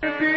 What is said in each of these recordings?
Thank you.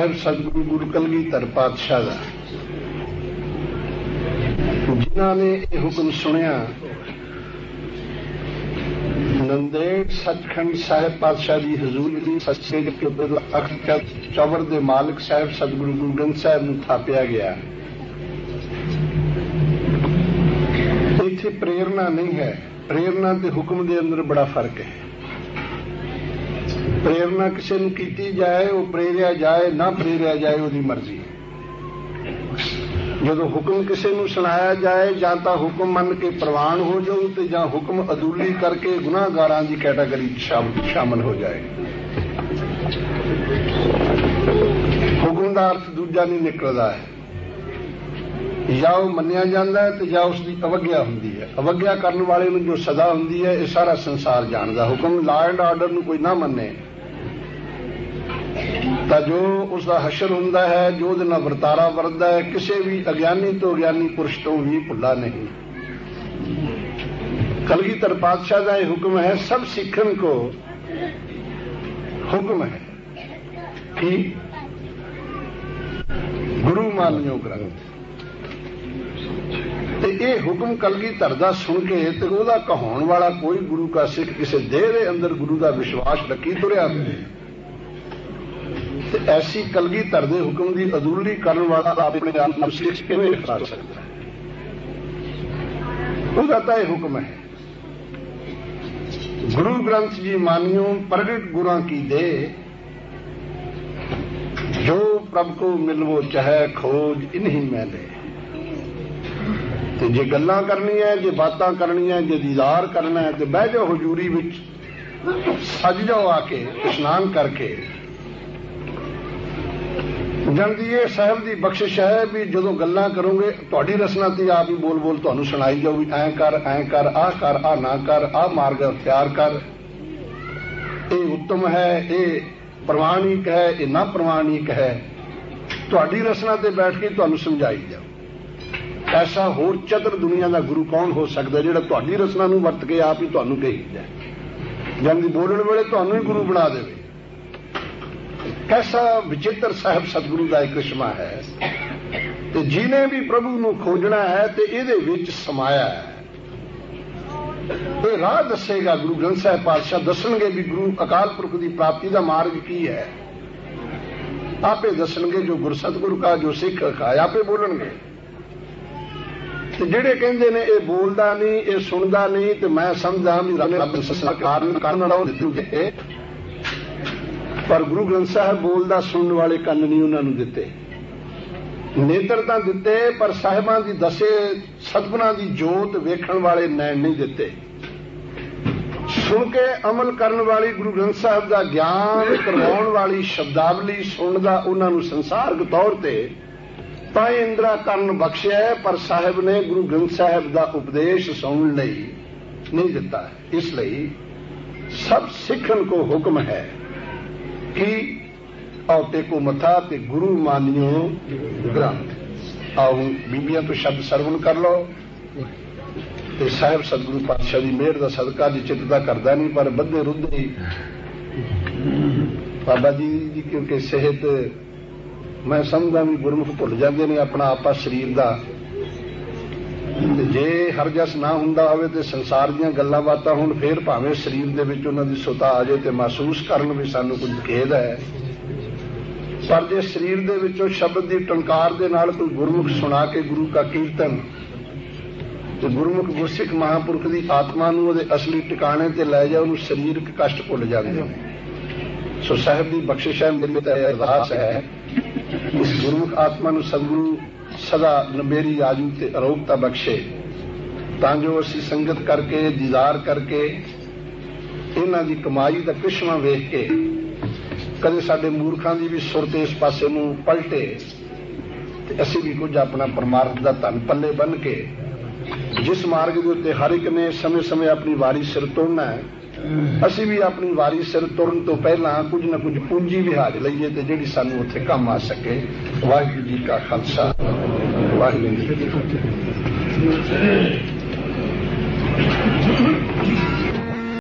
ਸਾਹਿਬ, ਸਤਿਗੁਰੂ ਗੁਰੂ ਕਲਗੀਧਰ ਪਾਤਸ਼ਾਹ ਦਾ। ਜਿਨ੍ਹਾਂ ਨੇ ਇਹ ਹੁਕਮ ਸੁਣਿਆ ਨੰਦੇੜ ਸਤਖੰਡ ਸਾਹਿਬ ਪਾਤਸ਼ਾਹ ਦੀ ਹਜ਼ੂਰੀ ਦੀ ਸੱਚੇ ਦੇ ਅਖਰ ਚੌਵਰ ਦੇ ਮਾਲਕ ਸਾਹਿਬ, ਸਤਿਗੁਰੂ ਗੁਰੂ ਗ੍ਰੰਥ ਸਾਹਿਬ ਨੂੰ ਥਾਪਿਆ ਗਿਆ। ਇੱਥੇ ਪ੍ਰੇਰਣਾ ਨਹੀਂ ਹੈ। ਪ੍ਰੇਰਣਾ ਤੇ ਹੁਕਮ ਦੇ ਅੰਦਰ ਬੜਾ ਫ਼ਰਕ ਹੈ। ਪ੍ਰੇਰਣਾ ਕਿਸੇ ਨੂੰ ਕੀਤੀ ਜਾਏ, ਉਹ ਪ੍ਰੇਰਿਆ ਜਾਏ, ਨਾ ਪ੍ਰੇਰਿਆ ਜਾਏ, ਉਹਦੀ ਮਰਜ਼ੀ ਜਦੋਂ ਹੁਕਮ ਕਿਸੇ ਨੂੰ ਸੁਣਾਇਆ ਜਾਏ, ਜਾਂ ਤਾਂ ਹੁਕਮ ਮੰਨ ਕੇ ਪ੍ਰਵਾਨ ਹੋ ਜਾਓ ਤੇ ਜਾਂ ਹੁਕਮ ਅਦੂਲੀ ਕਰਕੇ ਗੁਨਾਹਗਾਰਾਂ ਦੀ ਕੈਟਾਗਰੀ ਸ਼ਾਮਲ ਹੋ ਜਾਏ। ਹੁਕਮ ਦਾ ਅਰਥ ਦੂਜਾ ਨਹੀਂ ਨਿਕਲਦਾ ਹੈ। ਜਾਂ ਉਹ ਮੰਨਿਆ ਜਾਂਦਾ ਹੈ ਤੇ ਜਾਂ ਉਸ ਦੀ ਅਵਗਿਆ ਹੁੰਦੀ ਹੈ। ਅਵਗਿਆ ਕਰਨ ਵਾਲੇ ਨੂੰ ਜੋ ਸਜ਼ਾ ਹੁੰਦੀ ਹੈ, ਇਹ ਸਾਰਾ ਸੰਸਾਰ ਜਾਣਦਾ। ਹੁਕਮ ਲਾ ਐਂਡ ਆਰਡਰ ਨੂੰ ਕੋਈ ਨਾ ਮੰਨੇ। ਤਾਂ ਜੋ ਉਸ ਦਾ ਹਸ਼ਰ ਹੁੰਦਾ ਹੈ, ਜੋ ਉਹਦੇ ਨਾਲ ਵਰਤਾਰਾ ਵਰਦਾ ਹੈ, ਕਿਸੇ ਵੀ ਅਗਿਆਨੀ ਤੋਂ ਅਗਿਆਨੀ ਪੁਰਸ਼ ਤੋਂ ਵੀ ਭੁੱਲਾ ਨਹੀਂ। ਕਲਗੀਧਰ ਪਾਤਸ਼ਾਹ ਦਾ ਇਹ ਹੁਕਮ ਹੈ, ਸਭ ਸਿੱਖਣ ਕੋ ਹੁਕਮ ਹੈ। ਕਿ? ਗੁਰੂ ਮਾਨਿਓ ਗ੍ਰੰਥ। ਤੇ ਇਹ ਹੁਕਮ ਕਲਗੀਧਰ ਦਾ ਸੁਣ ਕੇ ਤੇ ਉਹਦਾ ਕਹਾਉਣ ਵਾਲਾ ਕੋਈ ਗੁਰੂ ਕਾ ਸਿੱਖ ਕਿਸੇ ਦੇਹ ਦੇ ਅੰਦਰ ਗੁਰੂ ਦਾ ਵਿਸ਼ਵਾਸ ਰੱਖੀ ਤੁਰਿਆ ਤੇ ਐਸੀ ਕਲਗੀਧਰ ਦੇ ਹੁਕਮ ਦੀ ਅਦੂਲੀ ਕਰਨ ਵਾਲਾ ਆਪਣੇ ਆਪ ਨੂੰ ਸਿੱਖ ਕਿਵੇਂ ਕਰ ਸਕਦਾ ਉਹਦਾ ਤਾਂ ਇਹ ਹੁਕਮ ਹੈ। ਗੁਰੂ ਗ੍ਰੰਥ ਜੀ ਮਾਨਿਓ, ਪ੍ਰਗਟ ਗੁਰਾਂ ਕੀ ਦੇ। ਜੋ ਪ੍ਰਭ ਕੋ ਮਿਲਵੋ ਚਾਹੇ ਖੋਜ ਇਨਹੀ ਮੈਲੇ ਤੇ ਜੇ ਗੱਲਾਂ ਕਰਨੀਆਂ, ਜੇ ਬਾਤਾਂ ਕਰਨੀਆਂ, ਜੇ ਦੀਦਾਰ ਕਰਨਾ ਹੈ, ਤੇ ਬਹਿ ਜਾਓ ਹਜ਼ੂਰੀ ਵਿੱਚ। ਸੱਜ ਜਾਓ ਆ ਕੇ, ਇਸ਼ਨਾਨ ਕਰਕੇ। ਜਲਦੀ ਇਹ ਸਾਹਿਬ ਦੀ ਬਖਸ਼ਿਸ਼ ਹੈ ਵੀ ਜਦੋਂ ਗੱਲਾਂ ਕਰੋਗੇ, ਤੁਹਾਡੀ ਰਸਨਾ ਤੇ ਆਪ ਹੀ ਬੋਲ ਬੋਲ ਤੁਹਾਨੂੰ ਸੁਣਾਈ ਜਾਊ ਵੀ ਐਂ ਕਰ ਐਂ ਕਰ, ਆਹ ਕਰ, ਆਹ ਨਾ ਕਰ, ਆਹ ਮਾਰਗ ਅਖਤਿਆਰ ਕਰ। ਇਹ ਉੱਤਮ ਹੈ, ਇਹ ਪ੍ਰਮਾਣਿਕ ਹੈ, ਇਹ ਨਾ ਪ੍ਰਮਾਣਿਕ ਹੈ। ਤੁਹਾਡੀ ਰਸਨਾ ਤੇ ਬੈਠ ਕੇ ਤੁਹਾਨੂੰ ਸਮਝਾਈ ਜਾਊ। ਐਸਾ ਹੋਰ ਚਤਰ ਦੁਨੀਆ ਦਾ ਗੁਰੂ ਕੌਣ ਹੋ ਸਕਦਾ ਜਿਹੜਾ ਤੁਹਾਡੀ ਰਸਨਾ ਨੂੰ ਵਰਤ ਕੇ ਆਪ ਹੀ ਤੁਹਾਨੂੰ ਕਹੀ ਜਾਏ? ਜੰਦੀ ਬੋਲਣ ਵੇਲੇ ਤੁਹਾਨੂੰ ਹੀ ਗੁਰੂ ਬਣਾ ਦੇਵੇ। ਕੈਸਾ ਵਿਚਿੱਤਰ ਸਾਹਿਬ ਸਤਿਗੁਰੂ ਦਾ ਇੱਕ ਕ੍ਰਿਸ਼ਮਾ ਹੈ ਤੇ ਜਿਨੇ ਵੀ ਪ੍ਰਭੂ ਨੂੰ ਖੋਜਣਾ ਹੈ ਤੇ ਇਹਦੇ ਵਿੱਚ ਸਮਾਇਆ ਹੈ ਇਹ ਰਾਹ ਦੱਸੇਗਾ ਗੁਰੂ ਗ੍ਰੰਥ ਸਾਹਿਬ ਪਾਤਸ਼ਾਹ ਦੱਸਣਗੇ ਵੀ ਗੁਰੂ ਅਕਾਲ ਪੁਰਖ ਦੀ ਪ੍ਰਾਪਤੀ ਦਾ ਮਾਰਗ ਕੀ ਹੈ ਆਪੇ ਦੱਸਣਗੇ ਜੋ ਗੁਰਸਤਗੁਰੂ ਕਾ ਜੋ ਸਿੱਖ ਕਾ ਆਪੇ ਬੋਲਣਗੇ ਤੇ ਜਿਹੜੇ ਕਹਿੰਦੇ ਨੇ ਇਹ ਬੋਲਦਾ ਨਹੀਂ ਇਹ ਸੁਣਦਾ ਨਹੀਂ ਤੇ ਮੈਂ ਸਮਝਾਂ ਵੀ ਰੱਬ ਸਰਕਾਰ ਕਰਨ ਵਾਲਾ ਦਿੱਤੇ ਪਰ ਗੁਰੂ ਗ੍ਰੰਥ ਸਾਹਿਬ ਬੋਲਦਾ ਸੁਣਨ ਵਾਲੇ ਕੰਨ ਨਹੀਂ ਉਹਨਾਂ ਨੂੰ ਦਿੱਤੇ। ਨੇਤਰ ਤਾਂ ਦਿੱਤੇ, ਪਰ ਸਾਹਿਬਾਂ ਦੀ ਦਸੇ, ਸਤਗੁਰਾਂ ਦੀ ਜੋਤ ਵੇਖਣ ਵਾਲੇ ਨੈਣ ਨਹੀਂ ਦਿੱਤੇ। ਸੁਣ ਕੇ ਅਮਲ ਕਰਨ ਵਾਲੀ ਗੁਰੂ ਗ੍ਰੰਥ ਸਾਹਿਬ ਦਾ ਗਿਆਨ ਕਰਵਾਉਣ ਵਾਲੀ ਸ਼ਬਦਾਵਲੀ ਸੁਣਨ ਦਾ ਉਹਨਾਂ ਨੂੰ ਸੰਸਾਰਕ ਤੌਰ ਤੇ ਤਾਂ ਇੰਦਰਾ ਕਰਨ ਬਖਸ਼ਿਆ ਪਰ ਸਾਹਿਬ ਨੇ ਗੁਰੂ ਗ੍ਰੰਥ ਸਾਹਿਬ ਦਾ ਉਪਦੇਸ਼ ਸੁਣਨ ਲਈ ਨਹੀਂ ਦਿੱਤਾ। ਇਸ ਲਈ ਸਭ ਸਿੱਖਣ ਕੋ ਹੁਕਮ ਹੈ। ਕਿ ਆਓ ਤੇ ਕੋ ਮਥਾ ਤੇ ਗੁਰੂ ਮਾਨਿਓ ਗ੍ਰੰਥ। ਆਓ ਬੀਬੀਆਂ ਤੋਂ ਸ਼ਬਦ ਸਰਵਣ ਕਰ ਲਓ। ਤੇ ਸਾਹਿਬ ਸਤਿਗੁਰੂ ਪਾਤਸ਼ਾਹ ਦੀ ਮਿਹਰ ਦਾ ਸਦਕਾ ਜੀ ਚਿੱਤ ਦਾ ਕਰਦਾ ਨਹੀਂ, ਪਰ ਬੱਧੇ ਰੁੱਧੇ ਬਾਬਾ ਜੀ ਦੀ ਕਿਉਂਕਿ ਸਿਹਤ, ਮੈਂ ਸਮਝਦਾ ਵੀ ਗੁਰਮੁਖ ਭੁੱਲ ਜਾਂਦੇ ਨੇ, ਆਪਣਾ ਆਪਾ ਸਰੀਰ ਦਾ ਤੇ ਜੇ ਹਰ ਜਸ ਨਾ ਹੁੰਦਾ ਹੋਵੇ ਤੇ ਸੰਸਾਰ ਦੀਆਂ ਗੱਲਾਂ ਬਾਤਾਂ ਹੁਣ ਫੇਰ ਭਾਵੇਂ ਸਰੀਰ ਦੇ ਵਿੱਚ ਉਹਨਾਂ ਦੀ ਸੁਤਾ ਆ ਜਾਏ ਤੇ ਮਹਿਸੂਸ ਕਰਨ ਵੀ ਸਾਨੂੰ ਕੁਝ ਖੇਦ ਹੈ। ਪਰ ਜੇ ਸਰੀਰ ਦੇ ਵਿੱਚੋਂ ਸ਼ਬਦ ਦੀ ਟੰਕਾਰ ਦੇ ਨਾਲ ਕੋਈ ਗੁਰਮੁਖ ਸੁਣਾ ਕੇ ਗੁਰੂ ਦਾ ਕੀਰਤਨ, ਤੇ ਗੁਰਮੁਖ ਗੁਰਸਿੱਖ ਮਹਾਪੁਰਖ ਦੀ ਆਤਮਾ ਨੂੰ ਉਹਦੇ ਅਸਲੀ ਟਿਕਾਣੇ ਤੇ ਲੈ ਜਾ ਉਹਨੂੰ ਸਰੀਰਕ ਕਸ਼ਟ ਭੁੱਲ ਜਾਂਦੇ ਨੇ। ਸੋ ਸਾਹਿਬ ਦੀ ਬਖਸ਼ਿਸ਼ ਹੈ ਮੇਰੇ ਤੇ ਅਰਦਾਸ ਹੈ। ਇਸ ਗੁਰਮੁਖ ਆਤਮਾ ਨੂੰ ਸਤਿਗੁਰੂ ਸਦਾ ਲੰਬੇਰੀ ਆਜੂ ਤੇ ਅਰੋਗਤਾ ਬਖਸ਼ੇ। ਤਾਂ ਜੋ ਅਸੀਂ ਸੰਗਤ ਕਰਕੇ, ਦੀਦਾਰ ਕਰਕੇ, ਇਹਨਾਂ ਦੀ ਕਮਾਈ ਦਾ ਕਿਸ਼ਮਾ ਵੇਖ ਕੇ ਕਦੇ ਸਾਡੇ ਮੂਰਖਾਂ ਦੀ ਵੀ ਸੁਰਤ ਇਸ ਪਾਸੇ ਨੂੰ ਪਲਟੇ ਤੇ ਅਸੀਂ ਵੀ ਕੁਝ ਆਪਣਾ ਪਰਮਾਰਥ ਦਾ ਧਨ ਪੱਲੇ ਬੰਨ ਕੇ ਜਿਸ ਮਾਰਗ ਦੇ ਉੱਤੇ ਹਰ ਇੱਕ ਨੇ ਸਮੇਂ-ਸਮੇਂ ਆਪਣੀ ਵਾਰੀ ਸਿਰ ਤੋੜਨਾ ਹੈ ਅਸੀਂ ਵੀ ਆਪਣੀ ਵਾਰੀ ਸਿਰ ਤੁਰਨ ਤੋਂ ਪਹਿਲਾਂ ਕੁਝ ਨਾ ਕੁਝ ਪੂੰਜੀ ਵਿਹਾਜ ਲਈਏ ਤੇ ਜਿਹੜੀ ਸਾਨੂੰ ਉੱਥੇ ਕੰਮ ਆ ਸਕੇ। ਵਾਹਿਗੁਰੂ ਜੀ ਕਾ ਖਾਲਸਾ। ਵਾਹਿਗੁਰੂ ਜੀ ਕੀ ਫਤਿਹ।